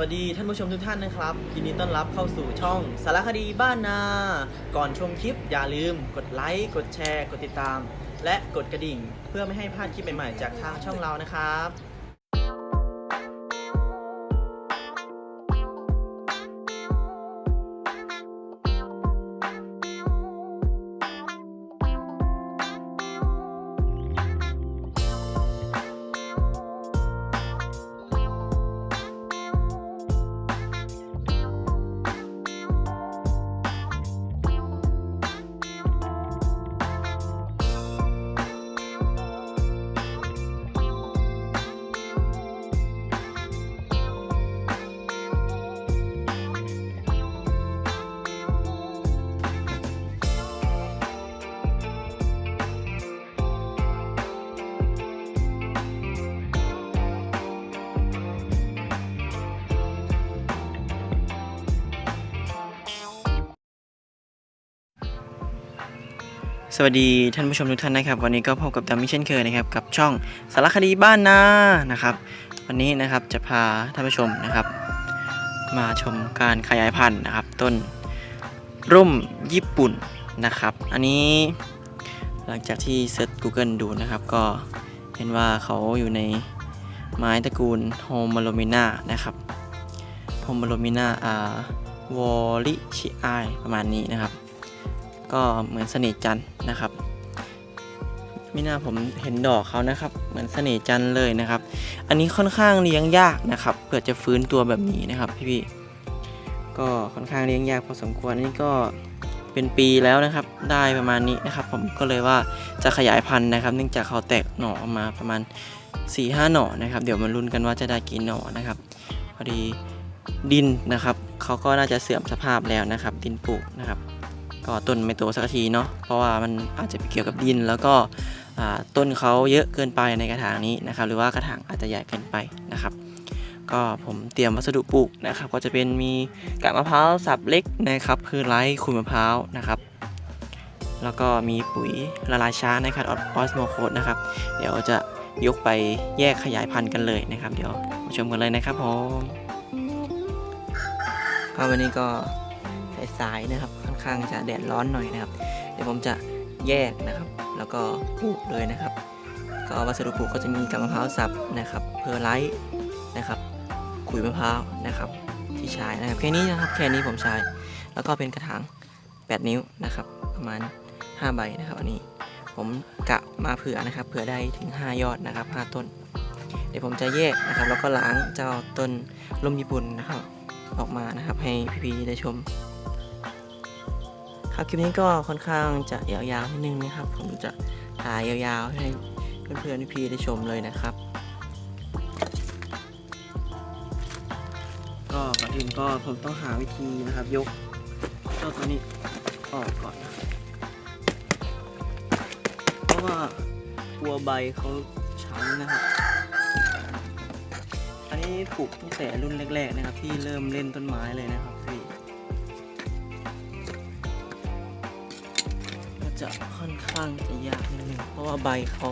วัสดีท่านผู้ชมทุกท่านนะครับยินดีต้อนรับเข้าสู่ช่องสารคดีบ้านนา ก่อนชมคลิปอย่าลืม กดไลค์กดแชร์ กดติดตาม และกดกระดิ่ง เพื่อไม่ให้พลาดคลิปใหม่ๆจากทางช่องเรานะครับ สวัสดีท่านผู้ชมทุกท่านนะครับ วันนี้ก็พบกับดัมมี่เช่นเคยนะครับกับช่องสารคดีบ้านนานะครับ วันนี้นะครับจะพาท่านผู้ชมนะครับ มาชมการขยายพันธุ์นะครับ ต้นร่มญี่ปุ่นนะครับ อันนี้หลังจากที่เซิร์ช Google ดูนะครับ ก็เห็นว่าเขาอยู่ในไม้ตระกูลโฮมโลมิน่านะครับโฮมโลมิน่าอ่าวอลิชิไอประมาณนี้นะครับ ก็เหมือนเสน่ห์จันนะครับไม่น่าผมเห็นดอกเขานะครับ เหมือนเสน่ห์จันเลยนะครับ อันนี้ค่อนข้างเลี้ยงยากนะครับเพื่อจะฟื้นตัวแบบนี้นะครับพี่ๆก็ค่อนข้างเลี้ยงยากพอสมควรอันนี้ก็เป็นปีแล้วนะครับ ได้ประมาณนี้นะครับ ผมก็เลยว่าจะขยายพันธุ์นะครับ เนื่องจากเขาแตกหน่อออกมาประมาณ4ี่ห้าหน่อนะครับ เดี๋ยวมาลุ้นกันว่าจะได้กี่หน่อนะครับพอดีดินนะครับเขาก็น่าจะเสื่อมสภาพแล้วนะครับ ดินปลูกนะครับ ก็ต้นไม่โตสักทีเนาะเพราะว่ามันอาจจะไปเกี่ยวกับดิน แล้วก็ต้นเขาเยอะเกินไปในกระถางนี้นะครับ หรือว่ากระถางอาจจะใหญ่เกินไปนะครับ ก็ผมเตรียมวัสดุปลูกนะครับ ก็จะเป็นมีกาบมะพร้าวสับเล็กนะครับคือไร้ขุยมะพร้าวนะครับ แล้วก็มีปุ๋ยละลายช้านะครับออสโมโคดนะครับ เดี๋ยวจะยกไปแยกขยายพันธุ์กันเลยนะครับ เดี๋ยวมาชมกันเลยนะครับผมก็วันนี้ก็ สายๆนะครับ ค่อนข้างจะแดดร้อนหน่อยนะครับ เดี๋ยวผมจะแยกนะครับ แล้วก็ปลูกเลยนะครับ ก็วัสดุปลูกก็จะมีกับมะพร้าวสับนะครับ เพอร์ไลท์นะครับ ขุยมะพร้าวนะครับ ที่ใช้นะครับแค่นี้นะครับแค่นี้ผมใช้ แล้วก็เป็นกระถาง 8 นิ้วนะครับ ประมาณ 5 ใบนะครับอันนี้ผมกะมาเผื่อนะครับเผื่อได้ถึง 5 ยอดนะครับ 5 ต้น เดี๋ยวผมจะแยกนะครับ แล้วก็ล้างเจ้าต้นร่มญี่ปุ่นนะครับ ออกมานะครับ ให้พี่ๆได้ชม ครับคลิปนี้ก็ค่อนข้างจะยาวๆนิดนึงนะครับ ผมจะถ่ายยาวๆให้เพื่อนๆพี่ๆได้ชมเลยนะครับ ก็ก่อนอื่นก็ผมต้องหาวิธีนะครับยกเจ้าตัวนี้ออกก่อนนะเพราะว่ากลัวใบเขาช้ำนะครับ อันนี้ปลูกตั้งแต่รุ่นแรกๆนะครับ ที่เริ่มเล่นต้นไม้เลยนะครับพี่ จะค่อนข้างจะยากนิดนึงเพราะว่าใบเขา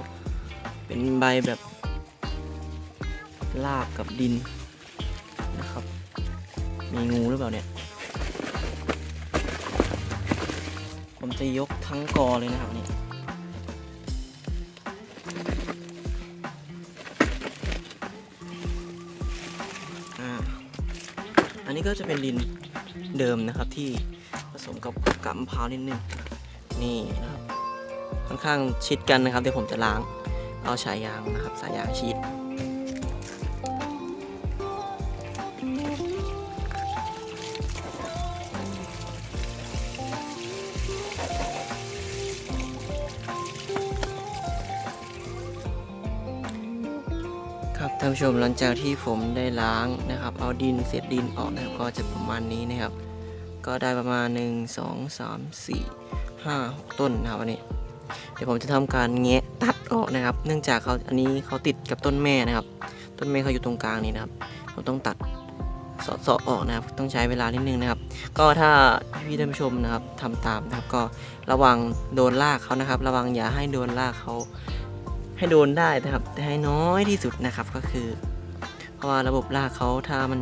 เป็นใบแบบลากกับดินนะครับ มีงูหรือเปล่าเนี่ย ผมจะยกทั้งกอเลยนะครับนี่อันนี้ก็จะเป็นดินเดิมนะครับที่ผสมกับกำมะพร้าวนิดนึง นี่นะครับค่อนข้างชิดกันนะครับเดี๋ยวผมจะล้างเอาฉายยางนะครับสายยางชีดครับท่านผู้ชมหลังจากที่ผมได้ล้างนะครับ เอาดินเศษดินออกนะครับก็จะประมาณนี้นะครับ ก็ได้ประมาณ 1 2 3 4 5 6ต้นนะครับอันนี้ เดี๋ยวผมจะทำการแงะตัดออกนะครับ เนื่องจากเขาอันนี้เขาติดกับต้นแม่นะครับ ต้นแม่เขาอยู่ตรงกลางนี้นะครับผมต้องตัดเสาะออกนะครับ ต้องใช้เวลานิดนึงนะครับ ก็ถ้าพี่ท่านผู้ชมนะครับทำตามนะครับ ก็ระวังโดนรากเขานะครับ ระวังอย่าให้โดนรากเขาให้โดนได้นะครับ แต่ให้น้อยที่สุดนะครับก็คือ เพราะว่าระบบรากเขาถ้ามัน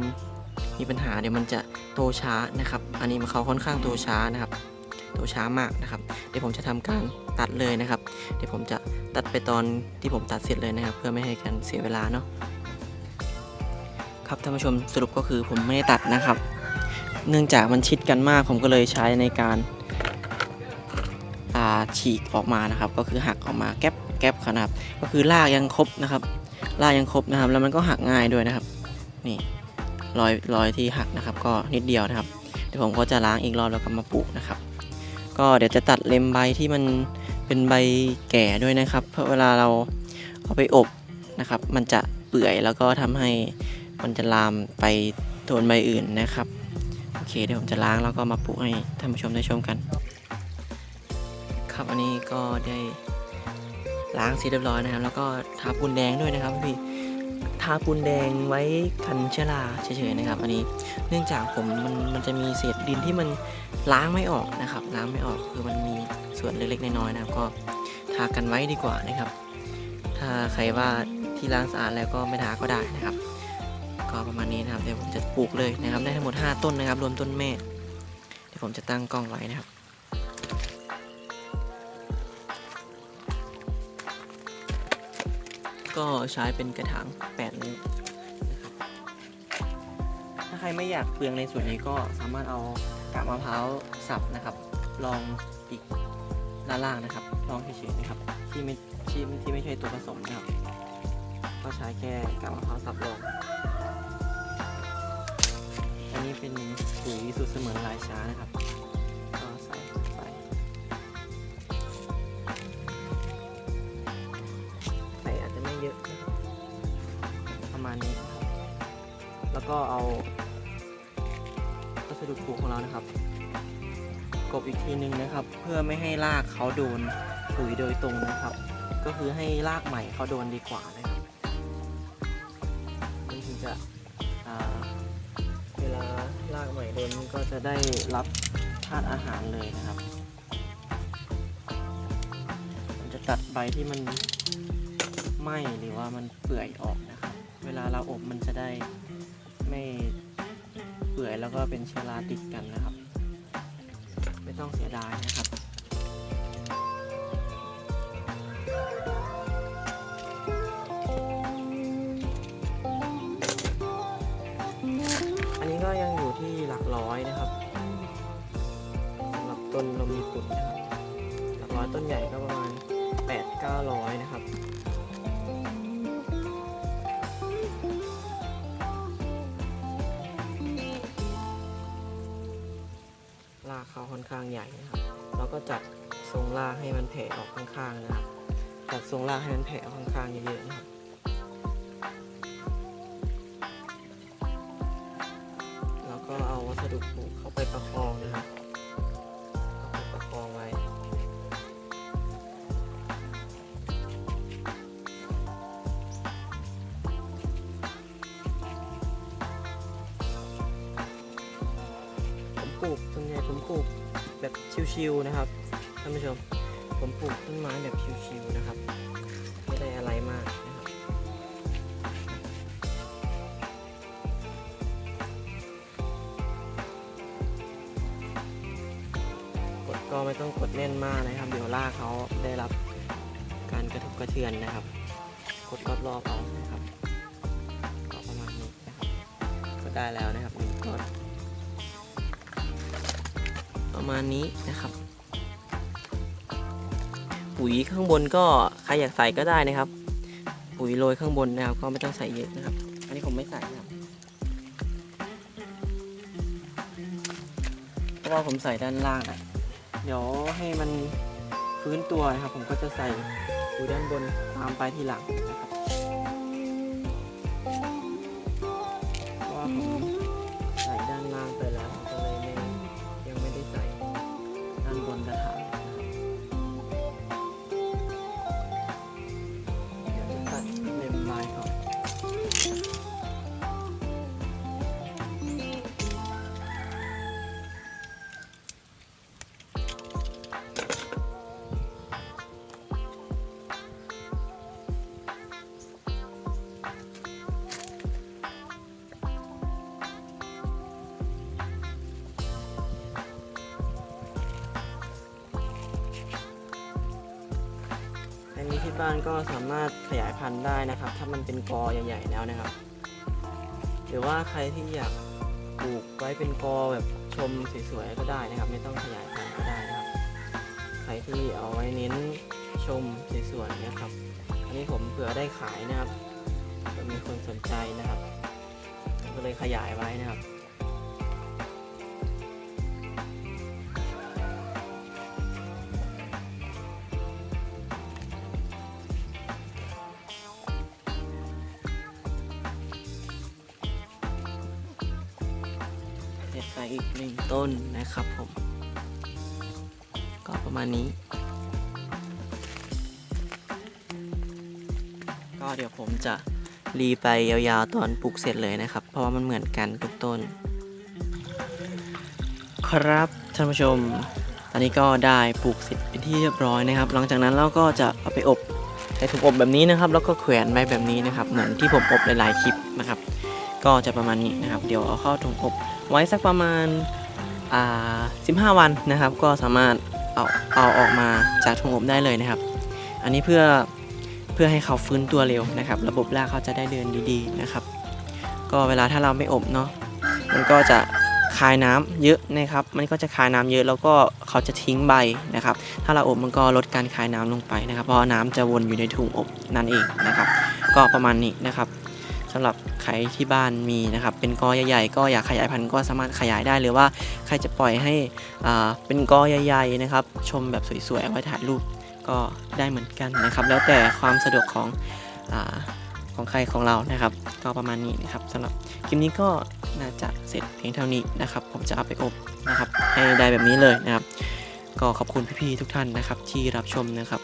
มีปัญหาเดี๋ยวมันจะโตช้านะครับ อันนี้มันเขาค่อนข้างโตช้านะครับ โตช้ามากนะครับ เดี๋ยวผมจะทำการตัดเลยนะครับ เดี๋ยวผมจะตัดไปตอนที่ผมตัดเสร็จเลยนะครับ เพื่อไม่ให้การเสียเวลาเนาะครับท่านผู้ชมสรุปก็คือผมไม่ได้ตัดนะครับ เนื่องจากมันชิดกันมากผมก็เลยใช้ในการอ่าฉีกออกมานะครับ ก็คือหักออกมาแก๊บแก๊บครับ ก็คือลากยังครบนะครับลากยังครบนะครับ แล้วมันก็หักง่ายด้วยนะครับ นี่รอยรอยที่หักนะครับ ก็นิดเดียวนะครับ เดี๋ยวผมก็จะล้างอีกรอบแล้วก็มาปลูกนะครับ ก็เดี๋ยวจะตัดเล็มใบที่มันเป็นใบแก่ด้วยนะครับ เพราะเวลาเราเอาไปอบนะครับ มันจะเปื่อยแล้วก็ทำให้มันจะลามไปโดนใบอื่นนะครับ โอเคเดี๋ยวผมจะล้างแล้วก็มาปลูกให้ท่านผู้ชมได้ชมกัน ครับอันนี้ก็ได้ล้างเสร็จเรียบร้อยนะครับ แล้วก็ทาปูนแดงด้วยนะครับพี่ ทาปูนแดงไว้กันเชื้อราเฉยๆนะครับอันนี้เนื่องจากผมมันมันจะมีเศษดินที่มันล้างไม่ออกนะครับ ล้างไม่ออกคือมันมีส่วนเล็กๆน้อยๆนะครับก็ทากันไว้ดีกว่านะครับ ถ้าใครว่าที่ล้างสะอาดแล้วก็ไม่ทาก็ได้นะครับ ก็ประมาณนี้นะครับเดี๋ยวผมจะปลูกเลยนะครับ ได้ทั้งหมด 5 ต้นนะครับ รวมต้นแม่เดี๋ยวผมจะตั้งกล้องไว้นะครับ ก็ใช้เป็นกระถาง8นิ้วนะครับถ้าใครไม่อยากเปลืองในส่วนนี้ก็สามารถเอากาบมะพร้าวสับนะครับ ลองอีกด้านล่างนะครับ ลองเฉยๆนะครับ ที่ไม่ที่ที่ไม่ใช่ตัวผสมนะครับ ก็ใช้แค่กาบมะพร้าวสับลองอันนี้เป็นปุ๋ยสูตรเสมือนลายช้านะครับ ก็เอาวัสดุปลูกของเรานะครับ กบอีกทีหนึ่งนะครับ เพื่อไม่ให้รากเขาโดนปุ๋ยโดยตรงนะครับ ก็คือให้รากใหม่เขาโดนดีกว่านะครับมันถึงจะเวลารากใหม่โดนก็จะได้รับธาตุอาหารเลยนะครับผมจะตัดใบที่มันไหม้หรือว่ามันเปื่อยออกนะครับ เวลาเราอบมันจะได้ ไม่เปื่อยแล้วก็เป็นเชื้อราติดกันนะครับ ไม่ต้องเสียดายนะครับอันนี้ก็ยังอยู่ที่หลักร้อยนะครับสำหรับต้นลมญี่ปุ่นนะครับหลักร้อยต้นใหญ่ก็ประมาณ8 9 0 0 นะครับ ใหญ่นะครับเราก็จัดทรงรากให้มันแผ่ออกข้างๆนะครับจัดทรงรากให้มันแผ่ออกข้างๆเยอะๆนะครับแล้วก็เอาวัสดุปลูกเข้าไปประคองนะครับเอาไปประคองไว้ ผมปลูกส่วนใหญ่ผมปลูก แบบชิวๆนะครับท่านผู้ชม ผมปลูกต้นไม้แบบชิวๆนะครับ ไม่ได้อะไรมากนะครับ กดก็ไม่ต้องกดแน่นมากนะครับ เดี๋ยวลากเขาได้รับการกระทบกระเทือนนะครับ กดรอบๆเอานะครับก็ประมาณนี้นะครับ ก็ได้แล้วนะครับหนึ่งก้อน ประมาณนี้นะครับ ปุ๋ยข้างบนก็ใครอยากใส่ก็ได้นะครับ ปุ๋ยโรยข้างบนนะครับก็ไม่ต้องใส่เยอะนะครับ อันนี้ผมไม่ใส่นะครับเพราะว่าผมใส่ด้านล่างอะเดี๋ยวให้มันฟื้นตัวนะครับ ผมก็จะใส่อยู่ด้านบนตามไปทีหลังนะครับ บ้านก็สามารถขยายพันธุ์ได้นะครับ ถ้ามันเป็นกอใหญ่ๆแล้วนะครับ หรือว่าใครที่อยากปลูกไว้เป็นกอแบบชมสวยๆก็ได้นะครับ ไม่ต้องขยายพันธุ์ก็ได้นะครับ ใครที่เอาไว้เน้นชมสวยๆนะครับ อันนี้ผมเผื่อได้ขายนะครับเผื่อมีคนสนใจนะครับ ก็เลยขยายไว้นะครับ เสร็จไปอีกหนึ่งต้นนะครับผม ก็ประมาณนี้ ก็เดี๋ยวผมจะรีไปยาวๆตอนปลูกเสร็จเลยนะครับ เพราะว่ามันเหมือนกันทุกต้น ครับท่านผู้ชม ตอนนี้ก็ได้ปลูกเสร็จเป็นที่เรียบร้อยนะครับ หลังจากนั้นเราก็จะเอาไปอบใส่ถุงอบแบบนี้นะครับ แล้วก็แขวนไว้แบบนี้นะครับ เหมือนที่ผมอบหลายๆคลิปนะครับ ก็จะประมาณนี้นะครับ เดี๋ยวเอาเข้าถุงอบไว้สักประมาณอ่า15 วันนะครับ ก็สามารถเอาเอาออกมาจากถุงอบได้เลยนะครับ อันนี้เพื่อเพื่อให้เขาฟื้นตัวเร็วนะครับ ระบบรากเขาจะได้เดินดีๆนะครับ ก็เวลาถ้าเราไม่อบเนาะมันก็จะคายน้ำเยอะนะครับ มันก็จะคายน้ำเยอะแล้วก็เขาจะทิ้งใบนะครับ ถ้าเราอบมันก็ลดการคายน้ำลงไปนะครับ เพราะน้ำจะวนอยู่ในถุงอบนั่นเองนะครับ ก็ประมาณนี้นะครับ สำหรับใครที่บ้านมีนะครับเป็นกอใหญ่ๆ ก็อยากขยายพันธุ์ก็สามารถขยายได้หรือว่าใครจะปล่อยให้อ่าเป็นกอใหญ่ๆนะครับ ชมแบบสวยๆไว้ถ่ายรูปก็ได้เหมือนกันนะครับ แล้วแต่ความสะดวกของอาของใครของเรานะครับ ก็ประมาณนี้นะครับสำหรับคลิปนี้ก็น่าจะเสร็จเพียงเท่านี้นะครับ ผมจะเอาไปอบนะครับให้ได้แบบนี้เลยนะครับ ก็ขอบคุณพี่ๆทุกท่านนะครับที่รับชมนะครับ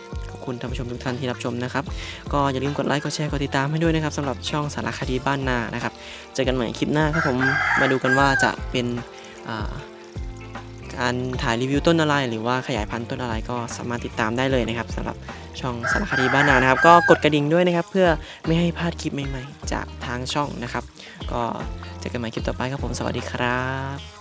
คุณท่านผู้ชมทุกท่านที่รับชมนะครับ ก็อย่าลืมกดไลค์ กดแชร์ กดติดตามให้ด้วยนะครับสำหรับช่องสารคดีบ้านนานะครับ เจอกันใหม่คลิปหน้าครับผม มาดูกันว่าจะเป็นการถ่ายรีวิวต้นอะไร หรือว่าขยายพันธุ์ต้นอะไรก็สามารถติดตามได้เลยนะครับสำหรับช่องสารคดีบ้านนานะครับ ก็กดกระดิ่งด้วยนะครับ เพื่อไม่ให้พลาดคลิปใหม่ ๆ จากทางช่องนะครับ ก็เจอกันใหม่คลิปต่อไปครับผม สวัสดีครับ